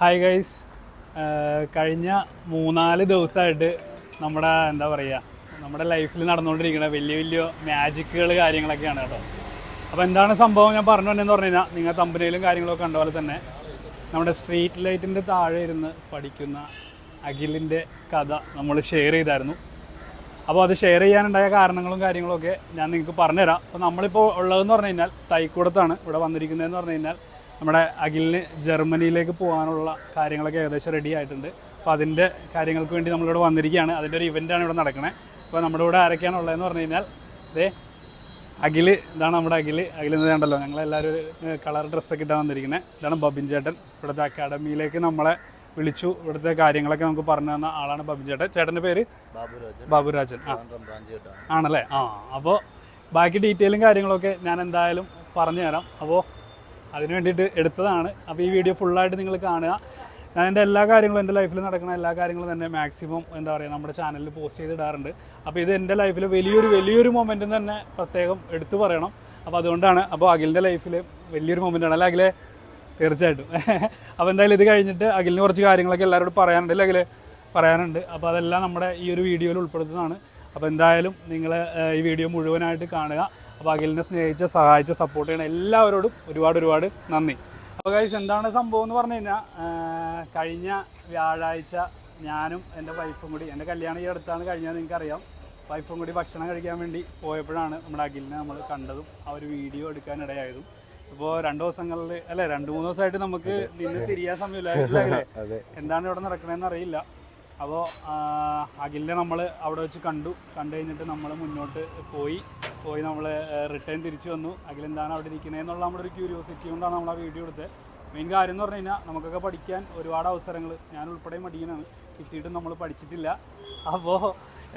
Hi guys കഴിഞ്ഞ മൂന്നാൽ ദിവസമായിട്ട് നമ്മുടെ എന്താ പറയുക നമ്മുടെ ലൈഫിൽ നടന്നുകൊണ്ടിരിക്കുന്ന വലിയ വലിയ മാജിക്കുകൾ കാര്യങ്ങളൊക്കെയാണ് കേട്ടോ. അപ്പോൾ എന്താണ് സംഭവം ഞാൻ പറഞ്ഞു വന്നതെന്ന് പറഞ്ഞു കഴിഞ്ഞാൽ നിങ്ങൾ തമ്പനയിലും കാര്യങ്ങളൊക്കെ കണ്ട പോലെ തന്നെ നമ്മുടെ സ്ട്രീറ്റ് ലൈറ്റിന്റെ താഴെ ഇരുന്ന് പഠിക്കുന്ന അഖിലിന്റെ കഥ നമ്മൾ ഷെയർ ചെയ്തായിരുന്നു. അപ്പോൾ അത് ഷെയർ ചെയ്യാനുണ്ടായ കാരണങ്ങളും കാര്യങ്ങളൊക്കെ ഞാൻ നിങ്ങൾക്ക് പറഞ്ഞുതരാം. അപ്പോൾ നമ്മളിപ്പോൾ ഉള്ളതെന്ന് പറഞ്ഞു കഴിഞ്ഞാൽ തൈക്കൂടത്താണ് ഇവിടെ വന്നിരിക്കുന്നതെന്ന് പറഞ്ഞു കഴിഞ്ഞാൽ നമ്മുടെ അഖിലിന് ജർമ്മനിയിലേക്ക് പോകാനുള്ള കാര്യങ്ങളൊക്കെ ഏകദേശം റെഡി ആയിട്ടുണ്ട്. അപ്പോൾ അതിന്റെ കാര്യങ്ങൾക്ക് വേണ്ടി നമ്മളിവിടെ വന്നിരിക്കുകയാണ്. അതിന്റെ ഒരു ഇവന്റാണ് ഇവിടെ നടക്കുന്നത് അപ്പോൾ നമ്മുടെ ഇവിടെ ആരൊക്കെയാണ് ഉള്ളതെന്ന് പറഞ്ഞു കഴിഞ്ഞാൽ അതെ അഖിൽ ഇതാണ് നമ്മുടെ അഖിൽ അഖിൽ എന്ന് കണ്ടല്ലോ ഞങ്ങളെല്ലാവരും കളർ ഡ്രസ്സൊക്കെ ഇട്ടാണ് വന്നിരിക്കുന്നത് ഇതാണ് ബബിൻ ചേട്ടൻ. ഇവിടുത്തെ അക്കാഡമിയിലേക്ക് നമ്മളെ വിളിച്ചു. ഇവിടുത്തെ കാര്യങ്ങളൊക്കെ നമുക്ക് പറഞ്ഞു തന്ന ആളാണ് ബബിൻ ചേട്ടൻ. ചേട്ടന്റെ പേര്? ബാബുരാജൻ. ആണല്ലേ? ആ അപ്പോൾ ബാക്കി ഡീറ്റെയിലും കാര്യങ്ങളൊക്കെ ഞാൻ എന്തായാലും പറഞ്ഞു തരാം. അപ്പോൾ അതിന് വേണ്ടിയിട്ട് എടുത്തതാണ്. അപ്പോൾ ഈ വീഡിയോ ഫുള്ളായിട്ട് നിങ്ങൾ കാണുക. ഞാൻ എന്റെ എല്ലാ കാര്യങ്ങളും എന്റെ ലൈഫിൽ നടക്കുന്ന എല്ലാ കാര്യങ്ങളും തന്നെ മാക്സിമം എന്താ പറയുക നമ്മുടെ ചാനലിൽ പോസ്റ്റ് ചെയ്തിടാറുണ്ട്. അപ്പോൾ ഇത് എന്റെ ലൈഫിൽ വലിയൊരു വലിയൊരു മൊമെന്റും തന്നെ പ്രത്യേകം എടുത്തു പറയണം. അപ്പോൾ അതുകൊണ്ടാണ് അപ്പോൾ അഖിലിന്റെ ലൈഫിൽ വലിയൊരു മൊമെന്റ് ആണ്. അഖിലെ? തീർച്ചയായിട്ടും. അപ്പോൾ എന്തായാലും ഇത് കഴിഞ്ഞിട്ട് അഖിലിന് കുറച്ച് കാര്യങ്ങളൊക്കെ എല്ലാവരോടും പറയാനുണ്ട് അല്ലേ അഖിലെ? പറയാനുണ്ട്. അപ്പോൾ അതെല്ലാം നമ്മുടെ ഈ ഒരു വീഡിയോയിൽ ഉൾപ്പെടുത്തുന്നതാണ്. അപ്പോൾ എന്തായാലും നിങ്ങൾ ഈ വീഡിയോ മുഴുവനായിട്ട് കാണുക. അപ്പോൾ അഖിലിനെ സ്നേഹിച്ച സഹായിച്ച സപ്പോർട്ട് ചെയ്യണ എല്ലാവരോടും ഒരുപാട് ഒരുപാട് നന്ദി. അപ്പോൾ കഴിച്ച് എന്താണ് സംഭവം എന്ന് പറഞ്ഞു കഴിഞ്ഞാൽ കഴിഞ്ഞ വ്യാഴാഴ്ച ഞാനും എന്റെ വൈഫും കൂടി എന്റെ കല്യാണം ഈ അടുത്താണ് കഴിഞ്ഞാൽ നിങ്ങൾക്കറിയാം. വൈഫും കൂടി ഭക്ഷണം കഴിക്കാൻ വേണ്ടി പോയപ്പോഴാണ് നമ്മുടെ അഖിലിനെ നമ്മൾ കണ്ടതും ആ ഒരു വീഡിയോ എടുക്കാനിടയായതും. ഇപ്പോൾ രണ്ട് ദിവസങ്ങളിൽ അല്ലെ രണ്ട് മൂന്ന് ദിവസമായിട്ട് നമുക്ക് നിന്ന് തിരിയാൻ സമയമില്ല എന്താണ് ഇവിടെ നടക്കണതെന്ന് അറിയില്ല. അപ്പോൾ അഖിലിനെ നമ്മൾ അവിടെ വെച്ച് കണ്ടു. കണ്ടു കഴിഞ്ഞിട്ട് നമ്മൾ മുന്നോട്ട് പോയി. പോയി നമ്മൾ റിട്ടേൺ തിരിച്ചു വന്നു. അഖിലെന്താണ് അവിടെ എന്നുള്ള നമ്മുടെ ഒരു ക്യൂരിയോസിറ്റി കൊണ്ടാണ് നമ്മൾ ആ വീഡിയോ എടുത്തത്. മെയിൻ കാര്യം എന്ന് പറഞ്ഞു കഴിഞ്ഞാൽ നമുക്കൊക്കെ പഠിക്കാൻ ഒരുപാട് അവസരങ്ങൾ ഞാൻ ഉൾപ്പെടെ മടിയനാണ്. കിട്ടിയിട്ടും നമ്മൾ പഠിച്ചിട്ടില്ല. അപ്പോൾ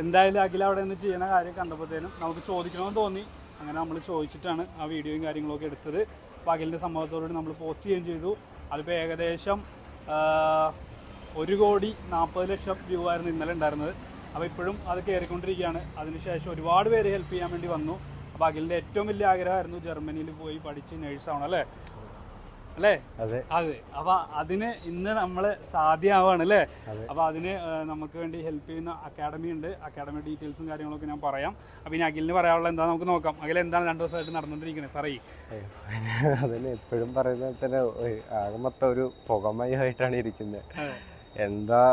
എന്തായാലും അഖില അവിടെ നിന്ന് ചെയ്യുന്ന കാര്യം കണ്ടപ്പോഴത്തേനും നമുക്ക് ചോദിക്കണമെന്ന് തോന്നി. അങ്ങനെ നമ്മൾ ചോദിച്ചിട്ടാണ് ആ വീഡിയോയും കാര്യങ്ങളൊക്കെ എടുത്തത്. അപ്പോൾ അഖിലിന്റെ സംഭവത്തോടുകൂടി നമ്മൾ പോസ്റ്റ് ചെയ്യുകയും ചെയ്തു. അതിപ്പോൾ ഏകദേശം ഒരു കോടി നാൽപ്പത് ലക്ഷം വ്യൂ ആയിരുന്നു ഇന്നലെ ഉണ്ടായിരുന്നത്. അപ്പോൾ ഇപ്പോഴും അത് കയറിക്കൊണ്ടിരിക്കുകയാണ്. അതിനുശേഷം ഒരുപാട് പേര് ഹെൽപ്പ് ചെയ്യാൻ വേണ്ടി വന്നു. അപ്പോൾ അഖിലിന്റെ ഏറ്റവും വലിയ ആഗ്രഹമായിരുന്നു ജർമ്മനിയിൽ പോയി പഠിച്ച് നേഴ്സാവണം അല്ലേ? അല്ലേ? അതെ. അതെ. അപ്പൊ അതിന് ഇന്ന് നമ്മൾ സാധ്യമാവാണ് അല്ലേ? അപ്പൊ അതിന് നമുക്ക് വേണ്ടി ഹെൽപ്പ് ചെയ്യുന്ന അക്കാഡമി ഉണ്ട്. അക്കാഡമി ഡീറ്റെയിൽസും കാര്യങ്ങളൊക്കെ ഞാൻ പറയാം. അപ്പൊ ഇനി അഖിലിന് പറയാനുള്ള എന്താ നമുക്ക് നോക്കാം. അഖിൽ എന്താണ് രണ്ടു ദിവസമായിട്ട് നടന്നുകൊണ്ടിരിക്കുന്നത്? പറയും. അതിന് എപ്പോഴും പറയുന്നത് തന്നെ ഒരു- ആകെ മൊത്തം ഒരു പുകമയമായിട്ടാണ് ഇരിക്കുന്നത്. എന്താ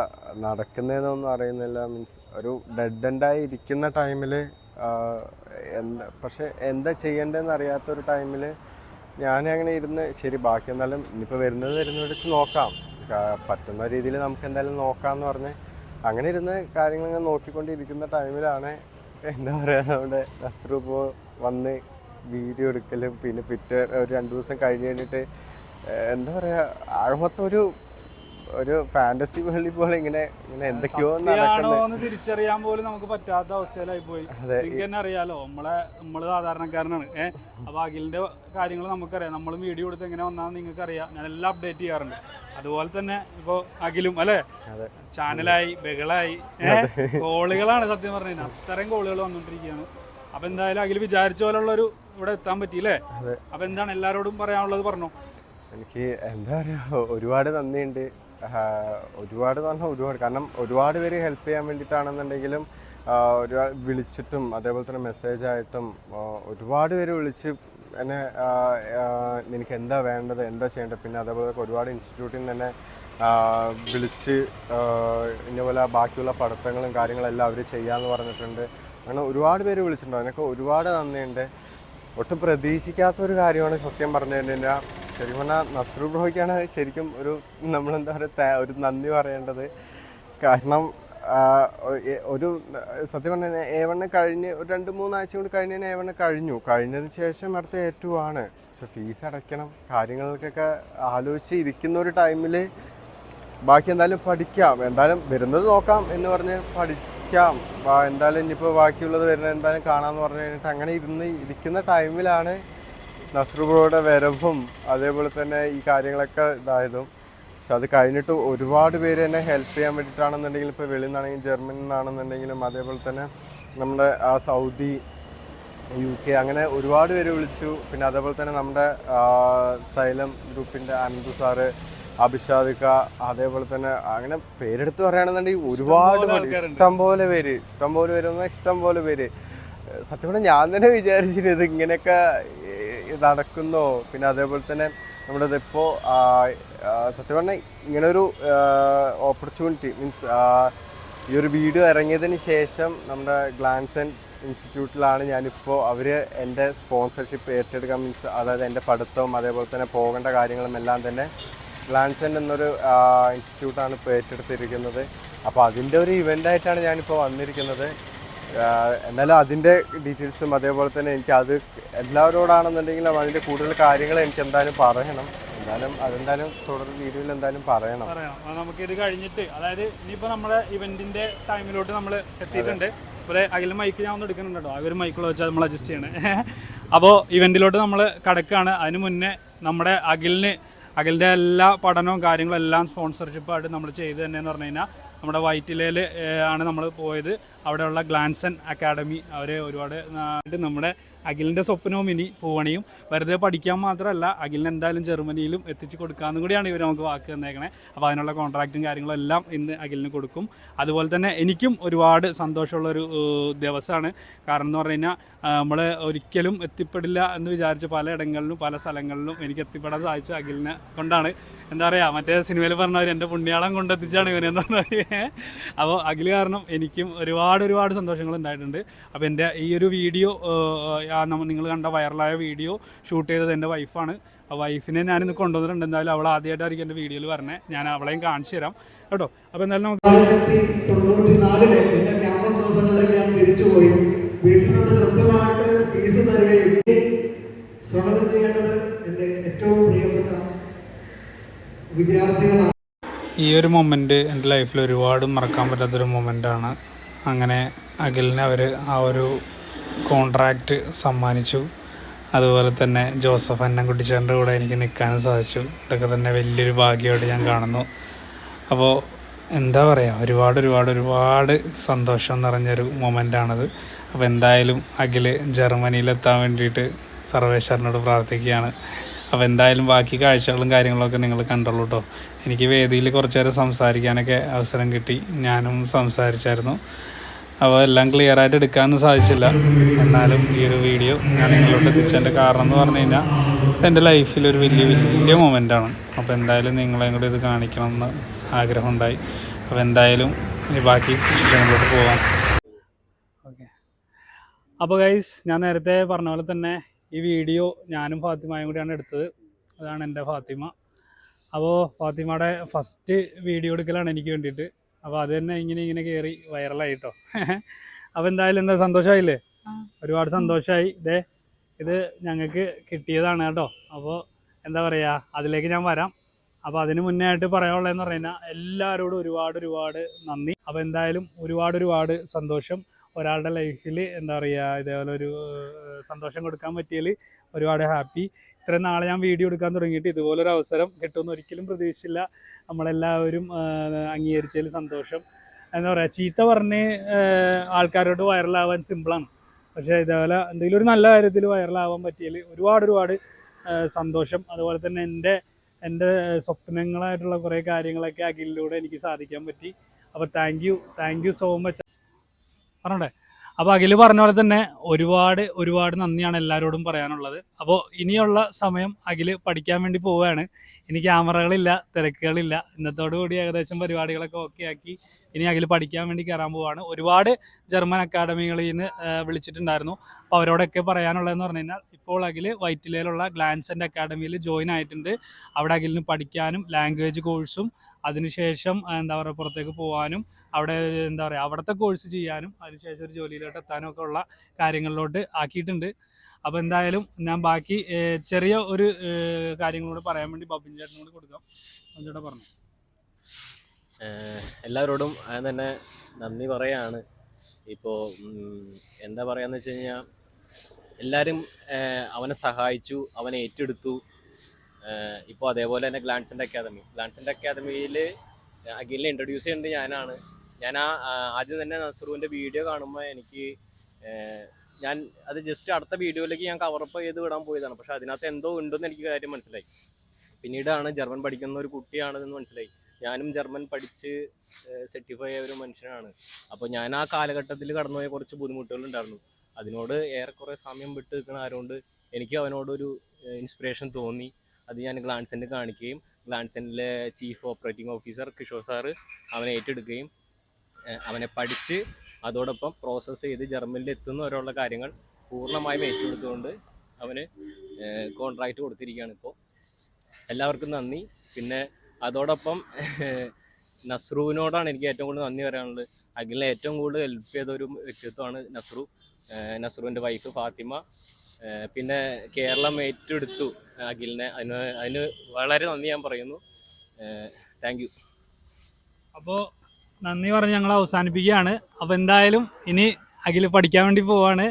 നടക്കുന്നതെന്നൊന്നും അറിയുന്നില്ല. മീൻസ് ഒരു ഡെഡ് എൻഡായി ഇരിക്കുന്ന ടൈമിൽ എന്താ പക്ഷേ എന്താ ചെയ്യേണ്ടതെന്ന് അറിയാത്തൊരു ടൈമിൽ ഞാൻ അങ്ങനെ ഇരുന്ന് ശരി ബാക്കി എന്നാലും ഇനിയിപ്പോൾ വരുന്നത് വരുന്നത് വെച്ച് നോക്കാം. പറ്റുന്ന രീതിയിൽ നമുക്ക് എന്തായാലും നോക്കാമെന്ന് പറഞ്ഞ് അങ്ങനെ ഇരുന്ന് കാര്യങ്ങൾ ഇങ്ങനെ നോക്കിക്കൊണ്ടിരിക്കുന്ന ടൈമിലാണ് എന്താ പറയുക നമ്മുടെ നസ്രൂപ്പ് വന്ന് വീഡിയോ എടുക്കലും പിന്നെ പിറ്റേ ഒരു രണ്ട് ദിവസം കഴിഞ്ഞ് കഴിഞ്ഞിട്ട് എന്താ പറയുക ആകെ ഒരു ഒരു ഫാന്റസി വേൾഡിൽ പോലെ ഇങ്ങനെ ഇങ്ങനെ എന്തൊക്കെയോ നടക്കുന്നത് എന്ന് തിരിച്ചറിയാൻ പോലും നമുക്ക് പറ്റാത്ത അവസ്ഥയിലായി പോയി തന്നെ അറിയാലോ നമ്മളെ നമ്മൾ സാധാരണക്കാരനാണ്. ഏഹ് അപ്പൊ അഖിലിന്റെ കാര്യങ്ങൾ നമുക്കറിയാം. നമ്മൾ വീഡിയോ കൊടുത്ത് എങ്ങനെ വന്നാന്ന് നിങ്ങൾക്ക് അറിയാം. ഞാൻ എല്ലാം അപ്ഡേറ്റ് ചെയ്യാറുണ്ട്. അതുപോലെ തന്നെ ഇപ്പൊ അഖിലും അല്ലെ? ചാനലായി ബഹളായി. കോളുകളാണ് സത്യം പറഞ്ഞു അത്രയും കോളുകൾ വന്നുകൊണ്ടിരിക്കുകയാണ് അപ്പൊ എന്തായാലും അഖിൽ വിചാരിച്ച പോലുള്ള ഒരു ഇവിടെ എത്താൻ പറ്റിയില്ലേ അപ്പൊ എന്താണ് എല്ലാരോടും പറയാനുള്ളത്? പറഞ്ഞോ. എനിക്ക് എന്താ പറയാ ഒരുപാട് നന്ദിയുണ്ട്. ഒരുപാട് എന്ന് പറഞ്ഞാൽ ഒരുപാട്. കാരണം ഒരുപാട് പേര് ഹെൽപ്പ് ചെയ്യാൻ വേണ്ടിയിട്ടാണെന്നുണ്ടെങ്കിലും ഒരുപാട് വിളിച്ചിട്ടും അതേപോലെ തന്നെ മെസ്സേജ് ആയിട്ടും ഒരുപാട് പേര് വിളിച്ച് എന്നെ നിനക്ക് എന്താ വേണ്ടത് എന്താ ചെയ്യേണ്ടത്? പിന്നെ അതേപോലെ ഒരുപാട് ഇൻസ്റ്റിറ്റ്യൂട്ടിൽ നിന്ന് തന്നെ വിളിച്ച് ഇന്നപോലെ ബാക്കിയുള്ള പഠിത്തങ്ങളും കാര്യങ്ങളും എല്ലാം അവർ ചെയ്യാമെന്ന് പറഞ്ഞിട്ടുണ്ട്. അങ്ങനെ ഒരുപാട് പേര് വിളിച്ചിട്ടുണ്ട്. അതിനൊക്കെ ഒരുപാട് നന്ദിയുണ്ട്. ഒട്ടും പ്രതീക്ഷിക്കാത്ത ഒരു കാര്യമാണ് സത്യം പറഞ്ഞു കഴിഞ്ഞാൽ ശരിക്കും പറഞ്ഞാൽ നസ്രു ബ്രോയ്ക്കാണ് ശരിക്കും ഒരു നമ്മളെന്താ പറയുക ഒരു നന്ദി പറയേണ്ടത്. കാരണം ഒരു സത്യം പറഞ്ഞാൽ എ കഴിഞ്ഞ് ഒരു രണ്ട് മൂന്നാഴ്ച കൊണ്ട് കഴിഞ്ഞ എ വണ്ണ് കഴിഞ്ഞു. കഴിഞ്ഞതിന് ശേഷം അടുത്ത എ ആണ്. പക്ഷെ ഫീസ് അടയ്ക്കണം കാര്യങ്ങൾക്കൊക്കെ ആലോചിച്ച് ഇരിക്കുന്ന ഒരു ടൈമിൽ ബാക്കി എന്തായാലും പഠിക്കാം. എന്തായാലും വരുന്നത് നോക്കാം എന്ന് പറഞ്ഞ് പഠിക്കാം. എന്തായാലും ഇനിയിപ്പോൾ ബാക്കിയുള്ളത് വരുന്നത് എന്തായാലും കാണാമെന്ന് പറഞ്ഞു കഴിഞ്ഞിട്ട് അങ്ങനെ ഇരുന്ന് ഇരിക്കുന്ന ടൈമിലാണ് നസ്രുബ്രോയുടെ വരവും അതേപോലെ തന്നെ ഈ കാര്യങ്ങളൊക്കെ ഇതായതും. പക്ഷെ അത് കഴിഞ്ഞിട്ട് ഒരുപാട് പേര് തന്നെ ഹെൽപ്പ് ചെയ്യാൻ വേണ്ടിയിട്ടാണെന്നുണ്ടെങ്കിൽ ഇപ്പോൾ വെളിയിൽ നിന്നാണെങ്കിലും ജർമ്മനിൽ നിന്നാണെന്നുണ്ടെങ്കിലും അതേപോലെ തന്നെ നമ്മുടെ ആ സൗദി യു കെ അങ്ങനെ ഒരുപാട് പേര് വിളിച്ചു. പിന്നെ അതേപോലെ തന്നെ നമ്മുടെ സൈലം ഗ്രൂപ്പിന്റെ അനന്തു സാറ് അഭിഷാദിക്ക അതേപോലെ തന്നെ അങ്ങനെ പേരെടുത്ത് പറയുകയാണെന്നുണ്ടെങ്കിൽ ഒരുപാട് ഇഷ്ടംപോലെ പേര് ഇഷ്ടംപോലെ ഇഷ്ടം പോലെ പേര് ഇഷ്ടം പോലെ പേര് ഇഷ്ടം പോലെ പേര്. സത്യം പറഞ്ഞാൽ ഞാൻ തന്നെ വിചാരിച്ചിരുന്നത് ഇങ്ങനെയൊക്കെ നടക്കുന്നോ? പിന്നെ അതേപോലെ തന്നെ നമ്മുടെ ഇതിപ്പോൾ സത്യം പറഞ്ഞാൽ ഇങ്ങനെ ഒരു ഓപ്പർച്യൂണിറ്റി മീൻസ് ഈ ഒരു വീഡിയോ ഇറങ്ങിയതിന് ശേഷം നമ്മുടെ ഗ്ലാൻസൺ ഇൻസ്റ്റിറ്റ്യൂട്ടിലാണ് ഞാനിപ്പോൾ അവർ എന്റെ സ്പോൺസർഷിപ്പ് ഏറ്റെടുക്കാൻ മീൻസ് അതായത് എന്റെ പഠിത്തവും അതേപോലെ തന്നെ പോകേണ്ട കാര്യങ്ങളും എല്ലാം തന്നെ ഗ്ലാൻസൺ എന്നൊരു ഇൻസ്റ്റിറ്റ്യൂട്ടാണ് ഇപ്പോൾ ഏറ്റെടുത്തിരിക്കുന്നത്. അപ്പോൾ അതിന്റെ ഒരു ഇവന്റായിട്ടാണ് ഞാനിപ്പോൾ വന്നിരിക്കുന്നത്. എന്നാലും അതിന്റെ ഡീറ്റെയിൽസും അതേപോലെ തന്നെ എനിക്ക് അത് എല്ലാവരോടാണെന്നുണ്ടെങ്കിലും അതിന്റെ കൂടുതൽ കാര്യങ്ങൾ എനിക്ക് എന്തായാലും പറയണം. എന്തായാലും അതെന്തായാലും തുടർ വീഡിയോയിൽ എന്തായാലും പറയണം. പറയണം. നമുക്ക് ഇത് കഴിഞ്ഞിട്ട് അതായത് ഇനിയിപ്പോൾ നമ്മുടെ ഇവന്റിന്റെ ടൈമിലോട്ട് നമ്മൾ എത്തിയിട്ടുണ്ട്. ഇവിടെ അഖില മൈക്ക് ഞാൻ ഒന്ന് എടുക്കുന്നുണ്ട് കേട്ടോ. മൈക്കുള്ള വെച്ചാൽ നമ്മൾ അഡ്ജസ്റ്റ് ചെയ്യണേ. അപ്പോൾ ഇവന്റിലോട്ട് നമ്മൾ കിടക്കുകയാണ് അതിന് മുന്നേ നമ്മുടെ അഖിലിന് അഖിലിന്റെ എല്ലാ പഠനവും കാര്യങ്ങളും എല്ലാം സ്പോൺസർഷിപ്പായിട്ട് നമ്മൾ ചെയ്ത് തന്നെയെന്ന് പറഞ്ഞു കഴിഞ്ഞാൽ നമ്മുടെ വൈറ്റിലയിൽ ആണ് നമ്മൾ പോയത്. അവിടെയുള്ള ഗ്ലാൻസൺ അക്കാഡമി അവരെ ഒരുപാട് നമ്മുടെ അഖിലിന്റെ സ്വപ്നവും ഇനി പൂവണിയും. വെറുതെ പഠിക്കാൻ മാത്രമല്ല അഖിലിന് എന്തായാലും ജർമ്മനിയിലും എത്തിച്ചു കൊടുക്കാമെന്നും കൂടിയാണ് ഇവർ നമുക്ക് വാക്ക് തന്നേക്കണേ. അപ്പോൾ അതിനുള്ള കോൺട്രാക്റ്റും കാര്യങ്ങളും എല്ലാം ഇന്ന് അഖിലിന് കൊടുക്കും. അതുപോലെ തന്നെ എനിക്കും ഒരുപാട് സന്തോഷമുള്ളൊരു ദിവസമാണ് കാരണം എന്ന് പറഞ്ഞു കഴിഞ്ഞാൽ നമ്മൾ ഒരിക്കലും എത്തിപ്പെടില്ല എന്ന് വിചാരിച്ച പല ഇടങ്ങളിലും പല സ്ഥലങ്ങളിലും എനിക്ക് എത്തിപ്പെടാൻ സാധിച്ച അഖിലിനെ കൊണ്ടാണ്. എന്താ പറയുക മറ്റേ സിനിമയിൽ പറഞ്ഞവർ എന്റെ പുണ്യാളം കൊണ്ടെത്തിച്ചാണ് ഇവനെന്ന് പറഞ്ഞത് അപ്പോൾ അഖിൽ കാരണം എനിക്കും ഒരുപാട് ഒരുപാട് സന്തോഷങ്ങൾ ഉണ്ടായിട്ടുണ്ട്. അപ്പോൾ എന്റെ ഈ ഒരു വീഡിയോ നിങ്ങൾ കണ്ട വൈറലായ വീഡിയോ ഷൂട്ട് ചെയ്തത് എന്റെ വൈഫാണ് ആ വൈഫിനെ ഞാനിന്ന് കൊണ്ടുവന്നിട്ടുണ്ട്. എന്തായാലും അവൾ ആദ്യമായിട്ടായിരിക്കും എന്റെ വീഡിയോയിൽ വരണേ. ഞാൻ അവളെയും കാണിച്ചു തരാം. കേട്ടോ? അപ്പോൾ എന്തായാലും നമുക്ക് വീട്ടിൽ നിന്ന് കൃത്യമായിട്ട് ഫീസ് തരികയും സ്വാഗതം ചെയ്യേണ്ടത് എന്റെ ഏറ്റവും പ്രിയപ്പെട്ട വിദ്യാർത്ഥികളാണ്. ഈ ഒരു മൊമെന്റ് എന്റെ ലൈഫിൽ ഒരുപാട് മറക്കാൻ പറ്റാത്തൊരു മൊമെന്റാണ് അങ്ങനെ അഖിലിനെ അവർ ആ ഒരു കോൺട്രാക്റ്റ് സമ്മാനിച്ചു. അതുപോലെ തന്നെ ജോസഫ് അന്നംകുട്ടിച്ചേന്റെ കൂടെ എനിക്ക് നിൽക്കാനും സാധിച്ചു. ഇതൊക്കെ തന്നെ വലിയൊരു ഭാഗ്യമായിട്ട് ഞാൻ കാണുന്നു. അപ്പോൾ എന്താ പറയുക ഒരുപാട് ഒരുപാട് ഒരുപാട് സന്തോഷം നിറഞ്ഞൊരു മൊമെന്റാണത് അപ്പോൾ എന്തായാലും അഖിൽ ജർമ്മനിയിലെത്താൻ വേണ്ടിയിട്ട് സർവേശ്വരനോട് പ്രാർത്ഥിക്കുകയാണ്. അപ്പോൾ എന്തായാലും ബാക്കി കാഴ്ചകളും കാര്യങ്ങളൊക്കെ നിങ്ങൾ കണ്ടോളൂ കേട്ടോ. എനിക്ക് വേദിയിൽ കുറച്ച് നേരം സംസാരിക്കാനൊക്കെ അവസരം കിട്ടി. ഞാനും സംസാരിച്ചായിരുന്നു. അപ്പോൾ എല്ലാം ക്ലിയർ ആയിട്ട് എടുക്കാനൊന്നും സാധിച്ചില്ല. എന്നാലും ഈ ഒരു വീഡിയോ ഞാൻ നിങ്ങളോട് എത്തിച്ചതിന്റെ കാരണം എന്ന് പറഞ്ഞു കഴിഞ്ഞാൽ എന്റെ ലൈഫിൽ ഒരു വലിയ വലിയ ആണ്. അപ്പോൾ എന്തായാലും നിങ്ങളെയും കൂടി ഇത് കാണിക്കണം എന്ന് ആഗ്രഹമുണ്ടായി. അപ്പോൾ എന്തായാലും ഇനി ബാക്കി വിശേഷങ്ങളിലോട്ട് പോകാം ഓക്കെ അപ്പോൾ ഗൈസ് ഞാൻ നേരത്തെ പറഞ്ഞ പോലെ തന്നെ ഈ വീഡിയോ ഞാനും ഫാത്തിമയും കൂടിയാണ് എടുത്തത്. അതാണ് എന്റെ ഫാത്തിമ. അപ്പോൾ ഫാത്തിമയുടെ ഫസ്റ്റ് വീഡിയോ എടുക്കലാണ് എനിക്ക് വേണ്ടിയിട്ട്. അപ്പോൾ അത് തന്നെ ഇങ്ങനെ ഇങ്ങനെ കേറി വൈറലായി കേട്ടോ അപ്പോൾ എന്തായാലും എന്താ സന്തോഷമായില്ലേ ഒരുപാട് സന്തോഷമായി ഇതേ ഇത് ഞങ്ങൾക്ക് കിട്ടിയതാണ് കേട്ടോ. അപ്പോൾ എന്താ പറയുക അതിലേക്ക് ഞാൻ വരാം. അപ്പോൾ അതിന് മുന്നേ ആയിട്ട് പറയാനുള്ളതെന്ന് പറഞ്ഞു കഴിഞ്ഞാൽ എല്ലാവരോടും ഒരുപാട് ഒരുപാട് നന്ദി. അപ്പോൾ എന്തായാലും ഒരുപാട് ഒരുപാട് സന്തോഷം. ഒരാളുടെ ലൈഫിൽ എന്താ പറയുക ഇതേപോലെ ഒരു സന്തോഷം കൊടുക്കാൻ പറ്റിയതിൽ ഒരുപാട് ഹാപ്പി. ഇത്രയും നാളെ ഞാൻ വീഡിയോ എടുക്കാൻ തുടങ്ങിയിട്ട് ഇതുപോലൊരു അവസരം കിട്ടുമെന്ന് ഒരിക്കലും പ്രതീക്ഷിച്ചില്ല. നമ്മളെല്ലാവരും അംഗീകരിച്ചതിൽ സന്തോഷം. എന്താ പറയുക ചീത്ത പറഞ്ഞ് ആൾക്കാരോട് വൈറലാവാൻ സിമ്പിളാണ്. പക്ഷേ ഇതേപോലെ എന്തെങ്കിലും ഒരു നല്ല കാര്യത്തിൽ വൈറലാവാൻ പറ്റിയതിൽ ഒരുപാട് ഒരുപാട് സന്തോഷം. അതുപോലെ തന്നെ എന്റെ എന്റെ സ്വപ്നങ്ങളായിട്ടുള്ള കുറേ കാര്യങ്ങളൊക്കെ അഖിലിലൂടെ എനിക്ക് സാധിക്കാൻ പറ്റി. അപ്പോൾ thank you thank you so much. പറഞ്ഞോട്ടെ? അപ്പോൾ അഖിൽ പറഞ്ഞ പോലെ തന്നെ ഒരുപാട് ഒരുപാട് നന്ദിയാണ് എല്ലാവരോടും പറയാനുള്ളത്. അപ്പോൾ ഇനിയുള്ള സമയം അഖിൽ പഠിക്കാൻ വേണ്ടി പോവുകയാണ്. ഇനി ക്യാമറകളില്ല തിരക്കുകളില്ല. ഇന്നത്തോടു കൂടി ഏകദേശം പരിപാടികളൊക്കെ ഓക്കെ ആക്കി ഇനി അഖിൽ പഠിക്കാൻ വേണ്ടി കയറാൻ പോവുകയാണ്. ഒരുപാട് ജർമ്മൻ അക്കാഡമികളിൽ നിന്ന് വിളിച്ചിട്ടുണ്ടായിരുന്നു. അപ്പോൾ അവരോടൊക്കെ പറയാനുള്ളതെന്ന് പറഞ്ഞു കഴിഞ്ഞാൽ ഇപ്പോൾ അഖിൽ വൈറ്റിലയിലുള്ള ആൻഡ് അക്കാഡമിയിൽ ജോയിൻ ആയിട്ടുണ്ട്. അവിടെ അഖിലിന് പഠിക്കാനും ലാംഗ്വേജ് കോഴ്സും അതിനുശേഷം എന്താ പറയുക പുറത്തേക്ക് പോകാനും അവിടെ എന്താ പറയുക അവിടുത്തെ കോഴ്സ് ചെയ്യാനും അതിനുശേഷം ഒരു ജോലിയിലോട്ട് എത്താനും ഒക്കെ ഉള്ള കാര്യങ്ങളിലോട്ട് ആക്കിയിട്ടുണ്ട്. അപ്പോൾ എന്തായാലും ഞാൻ ബാക്കി ചെറിയ ഒരു കാര്യങ്ങളോട് പറയാൻ വേണ്ടി ബബിൻ ചേട്ടനോട് കൊടുക്കാം. ചേട്ടാ പറഞ്ഞു. എല്ലാവരോടും അത് തന്നെ നന്ദി പറയാണ്. ഇപ്പോൾ എന്താ പറയുക എന്ന് വെച്ച് കഴിഞ്ഞാൽ എല്ലാവരും അവനെ സഹായിച്ചു അവനെ ഏറ്റെടുത്തു. ഇപ്പോൾ അതേപോലെ തന്നെ ഗ്ലാൻസിന്റെ അക്കാദമി ഗ്ലാൻസിന്റെ അക്കാദമിയിൽ അഖിലിനെ ഇൻട്രൊഡ്യൂസ് ചെയ്യുന്നത് ഞാനാണ്. ഞാൻ ആ ആദ്യം തന്നെ നസറുവിന്റെ വീഡിയോ കാണുമ്പോൾ എനിക്ക് ഞാൻ അത് ജസ്റ്റ് അടുത്ത വീഡിയോയിലേക്ക് ഞാൻ കവറപ്പ് ചെയ്ത് വിടാൻ പോയതാണ്. പക്ഷെ അതിനകത്ത് എന്തോ ഉണ്ടെന്ന് എനിക്ക് കാര്യം മനസ്സിലായി. പിന്നീടാണ് ജർമ്മൻ പഠിക്കുന്ന ഒരു കുട്ടിയാണെന്ന് മനസ്സിലായി. ഞാനും ജർമ്മൻ പഠിച്ച് സെർട്ടിഫൈ ആയ ഒരു മനുഷ്യനാണ്. അപ്പോൾ ഞാൻ ആ കാലഘട്ടത്തിൽ കടന്നുപോയ കുറച്ച് ബുദ്ധിമുട്ടുകളുണ്ടായിരുന്നു. അതിനോട് ഏറെക്കുറെ സമയം വിട്ട് നിൽക്കുന്ന ആരോണ്ട് എനിക്ക് അവനോടൊരു ഇൻസ്പിറേഷൻ തോന്നി. അത് ഞാൻ ഗ്ലാൻസെന്റ് കാണിക്കുകയും ഗ്ലാൻസെന്റിലെ chief operating officer Kishore sir അവനെ ഏറ്റെടുക്കുകയും അവനെ പഠിച്ച് അതോടൊപ്പം പ്രോസസ്സ് ചെയ്ത് ജർമ്മനിൽ എത്തുന്ന വരെയുള്ള കാര്യങ്ങൾ പൂർണമായും ഏറ്റെടുത്തുകൊണ്ട് അവന് കോൺട്രാക്റ്റ് കൊടുത്തിരിക്കുകയാണ് ഇപ്പോൾ. എല്ലാവർക്കും നന്ദി. പിന്നെ അതോടൊപ്പം നസ്രുവിനോടാണ് എനിക്ക് ഏറ്റവും കൂടുതൽ നന്ദി പറയാനുള്ളത്. അഖിലിനെ ഏറ്റവും കൂടുതൽ ഹെൽപ്പ് ചെയ്ത ഒരു വ്യക്തിത്വമാണ് നസ്രു. നസ്രുവിന്റെ വൈഫ് ഫാത്തിമ. പിന്നെ കേരളം ഏറ്റെടുത്തു അഖിലിനെ. അതിന് അതിന് വളരെ നന്ദി ഞാൻ പറയുന്നു. താങ്ക് യു അപ്പോൾ നന്ദി പറഞ്ഞ് ഞങ്ങൾ അവസാനിപ്പിക്കുകയാണ്. അപ്പോൾ എന്തായാലും ഇനി അഖിൽ പഠിക്കാൻ വേണ്ടി പോവാണ്.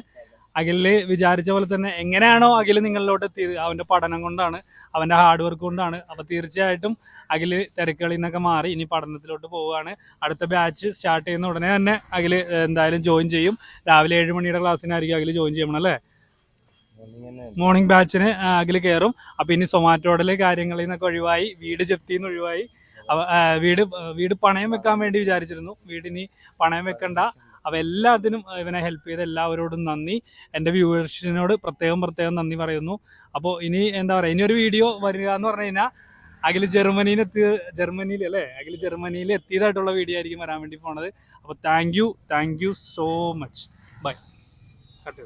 അഖിലിൽ വിചാരിച്ച പോലെ തന്നെ എങ്ങനെയാണോ അഖിൽ നിങ്ങളിലോട്ട് അവന്റെ പഠനം കൊണ്ടാണ് അവന്റെ ഹാർഡ് വർക്ക് കൊണ്ടാണ്. അപ്പോൾ തീർച്ചയായിട്ടും അഖിൽ തിരക്കുകളിൽ നിന്നൊക്കെ മാറി ഇനി പഠനത്തിലോട്ട് പോവുകയാണ്. അടുത്ത ബാച്ച് സ്റ്റാർട്ട് ചെയ്യുന്ന ഉടനെ തന്നെ അഖിൽ എന്തായാലും ജോയിൻ ചെയ്യും. രാവിലെ ഏഴ് മണിയുടെ ക്ലാസ്സിനായിരിക്കും അഖിൽ ജോയിൻ ചെയ്യണം അല്ലേ? മോർണിംഗ് ബാച്ചിന് അഖിൽ കയറും അപ്പോൾ ഇനി സൊമാറ്റോയിലെ കാര്യങ്ങളിൽ നിന്നൊക്കെ ഒഴിവായി വീട് ജപ്തിയിൽ നിന്ന് ഒഴിവായി വീട് വീട് പണയം വെക്കാൻ വേണ്ടി വിചാരിച്ചിരുന്നു. വീടിനി പണയം വെക്കണ്ട. അപ്പോൾ എല്ലാത്തിനും ഇവനെ ഹെൽപ്പ് ചെയ്ത എല്ലാവരോടും നന്ദി. എന്റെ വ്യൂവേഴ്സിനോട് പ്രത്യേകം പ്രത്യേകം നന്ദി പറയുന്നു. അപ്പോൾ ഇനി എന്താ പറയുക ഇനിയൊരു വീഡിയോ വരിക എന്ന് പറഞ്ഞു കഴിഞ്ഞാൽ അഖിൽ ജർമ്മനിയിൽ എത്തി ജർമ്മനിയിൽ അല്ലേ? അഖിൽ ജർമ്മനിയിൽ എത്തിയതായിട്ടുള്ള വീഡിയോ ആയിരിക്കും വരാൻ വേണ്ടി പോണത്. അപ്പോൾ thank you thank you so much bye cut